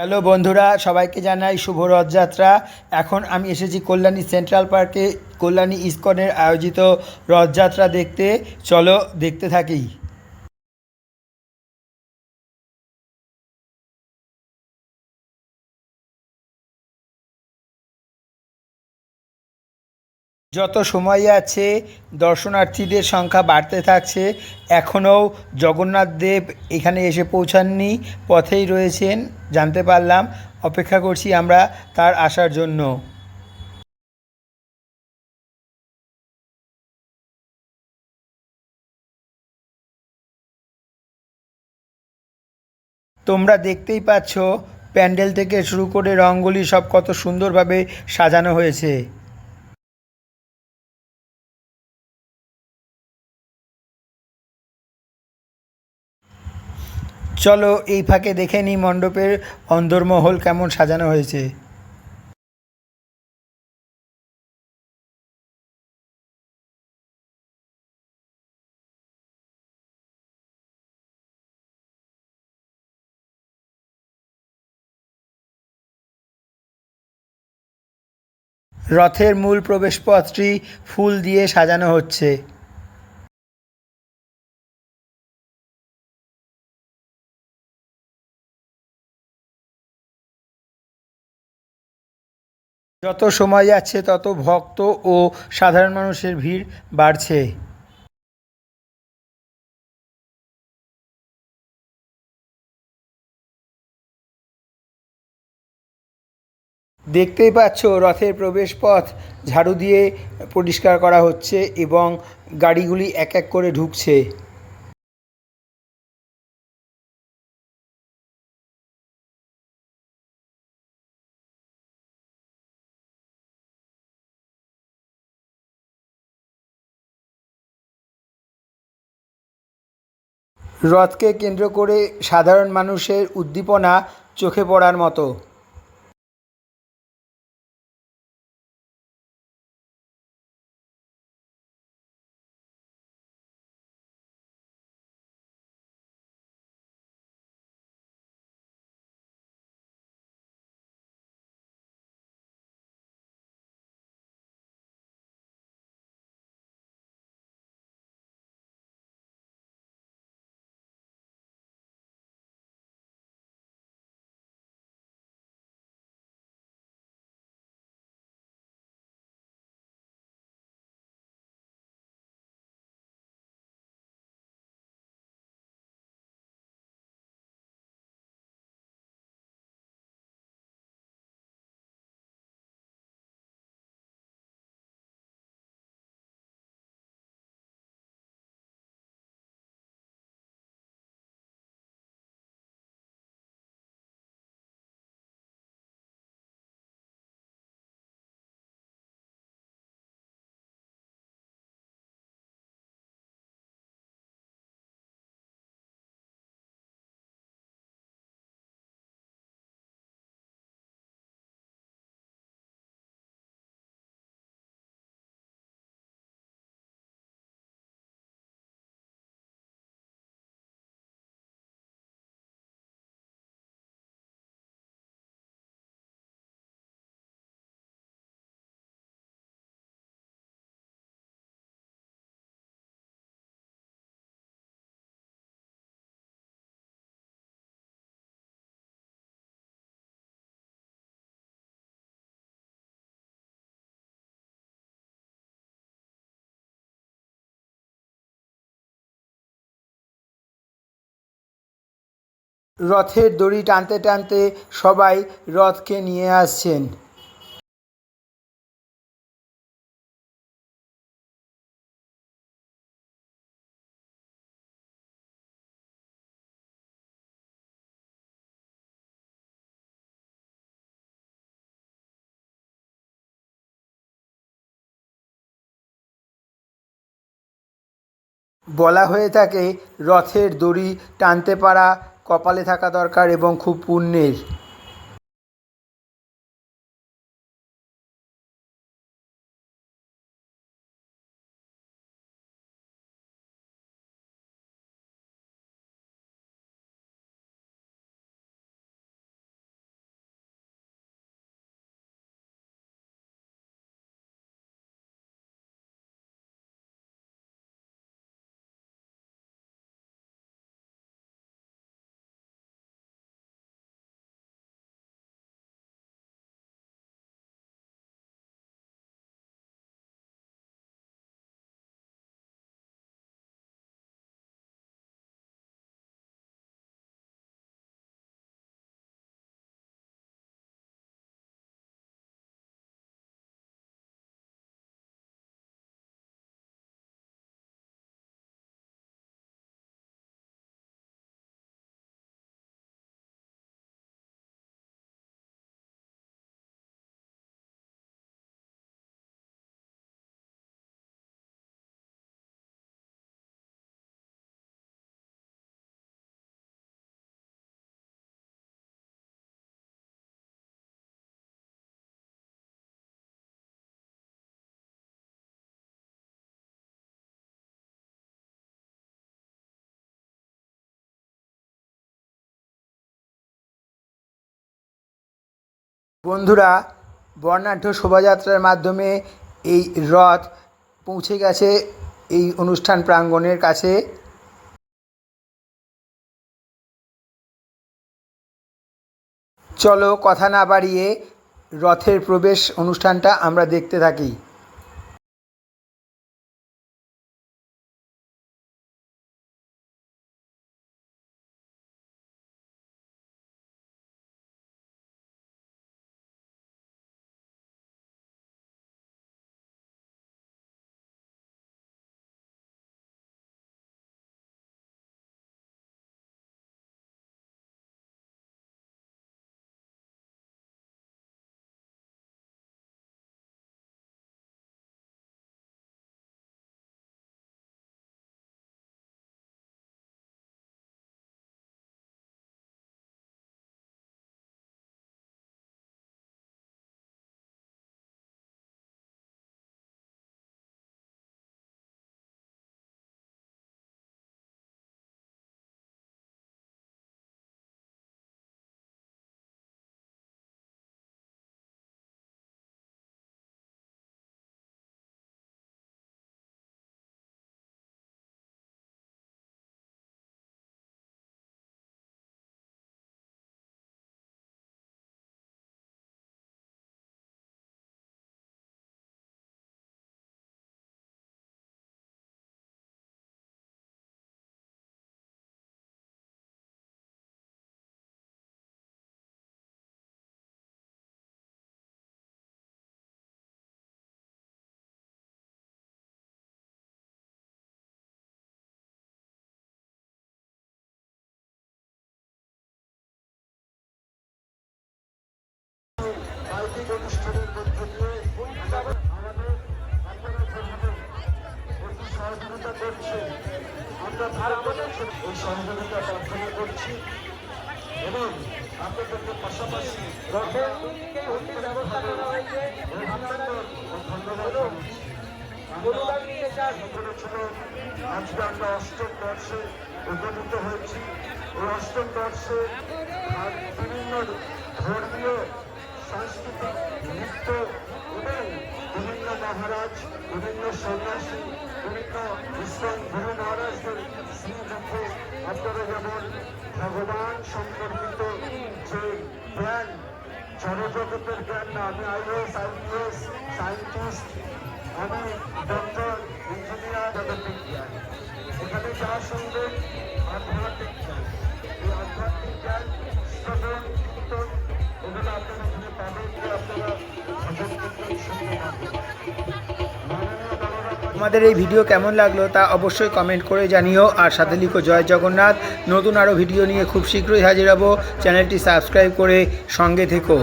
Hello বন্ধুরা, সবাইকে জানাই শুভ রথযাত্রা। এখন আমি এসেছি কল্যাণী সেন্ট্রাল পার্কে, কল্যাণী ইস্কনের আয়োজিত রথযাত্রা দেখতে। চলো দেখতে থাকি। যত সময় আছে, দর্শনার্থীদের সংখ্যা বাড়তে থাকছে। এখনও জগন্নাথ দেব এখানে এসে পৌঁছাননি, পথেই রয়েছেন, জানতে পারলাম। অপেক্ষা করছি আমরা তার আসার জন্য। তোমরা দেখতেই পাচ্ছ, প্যান্ডেল থেকে শুরু করে রঙ্গোলি সব কত সুন্দরভাবে সাজানো হয়েছে। চলো এই ফাঁকে দেখে নিই মণ্ডপের অন্দরমহল কেমন সাজানো হয়েছে। রথের মূল প্রবেশপথটি ফুল দিয়ে সাজানো হচ্ছে। যত সময় যাচ্ছে, তত ভক্ত ও সাধারণ মানুষের ভিড় বাড়ছে। দেখতেই পাচ্ছ, রথের প্রবেশ পথ ঝাড়ু দিয়ে পরিষ্কার করা হচ্ছে এবং গাড়িগুলি এক এক করে ঢুকছে। রথকে কেন্দ্র করে সাধারণ মানুষের উদ্দীপনা চোখে পড়ার মতো। রথের দড়ি টানতে টানতে সবাই রথকে নিয়ে আসছেন। বলা হয়ে থাকে, রথের দড়ি টানতে পারা কপালে থাকা দরকার এবং খুব পুণ্যের। বন্ধুরা, বর্ণাঢ্য শোভাযাত্রার মাধ্যমে এই রথ পৌঁছে গেছে এই অনুষ্ঠান প্রাঙ্গণের কাছে। চলো কথা না বাড়িয়ে রথের প্রবেশ অনুষ্ঠানটা আমরা দেখতে থাকি। আমাদের এই সহযোগিতা প্রার্থনা করছি এবং আপনাদেরকে পাশাপাশি আজকে আমরা অষ্টম বর্ষে উপনীত হয়েছি। এই অষ্টম বর্ষে আর বিভিন্ন ধর্মীয়, সাংস্কৃতিক, নৃত্য এবং বিভিন্ন মহারাজ, বিভিন্ন সন্ন্যাসী, বিভিন্ন ইসলাম গুরু মহারাজদের যেমন ভগবান সম্পর্কিত যে জ্ঞান জনজগতের জ্ঞান না আমি আইএস আইপিএস সায়েন্টিস্ট, আমি ডক্টর ইঞ্জিনিয়ার জগৎ বিজ্ঞান। এখানে যা শুনবেন আধ্যাত্মিক তোমাদের এই ভিডিও কেমন লাগল তা অবশ্যই কমেন্ট করে জানিও। আর সাথে লিখো, জয় জগন্নাথ। নতুন আরও ভিডিও নিয়ে খুব শীঘ্রই হাজির হব। চ্যানেলটি সাবস্ক্রাইব করে সঙ্গে থেকো।